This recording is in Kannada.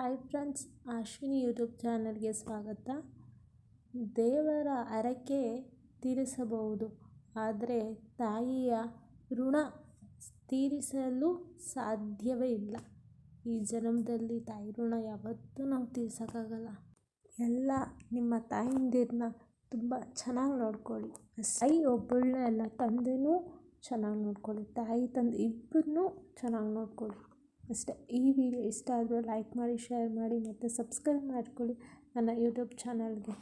ಹಾಯ್ ಫ್ರೆಂಡ್ಸ್, ಅಶ್ವಿನಿ ಯೂಟ್ಯೂಬ್ ಚಾನಲ್ಗೆ ಸ್ವಾಗತ. ದೇವರ ಹರಕೆ ತೀರಿಸಬಹುದು, ಆದರೆ ತಾಯಿಯ ಋಣ ತೀರಿಸಲು ಸಾಧ್ಯವೇ ಇಲ್ಲ. ಈ ಜನ್ಮದಲ್ಲಿ ತಾಯಿ ಋಣ ಯಾವತ್ತೂ ನಾವು ತೀರಿಸೋಕ್ಕಾಗಲ್ಲ. ಎಲ್ಲ ನಿಮ್ಮ ತಾಯಿಂದಿರನ್ನ ತುಂಬ ಚೆನ್ನಾಗಿ ನೋಡ್ಕೊಳ್ಳಿ. ತಾಯಿ ಒಬ್ಬಳನ್ನ ಅಲ್ಲ, ತಂದೆನೂ ಚೆನ್ನಾಗಿ ನೋಡ್ಕೊಳ್ಳಿ. ತಾಯಿ ತಂದೆ ಇಬ್ಬರನ್ನೂ ಚೆನ್ನಾಗಿ ನೋಡ್ಕೊಳ್ಳಿ. ಅಷ್ಟೇ. ಈ ವಿಡಿಯೋ ಇಷ್ಟ ಆದರೂ ಲೈಕ್ ಮಾಡಿ ಶೇರ್ ಮಾಡಿ ಮತ್ತು ಸಬ್ಸ್ಕ್ರೈಬ್ ಮಾಡ್ಕೊಳ್ಳಿ ನನ್ನ ಯೂಟ್ಯೂಬ್ ಚಾನಲ್ಗೆ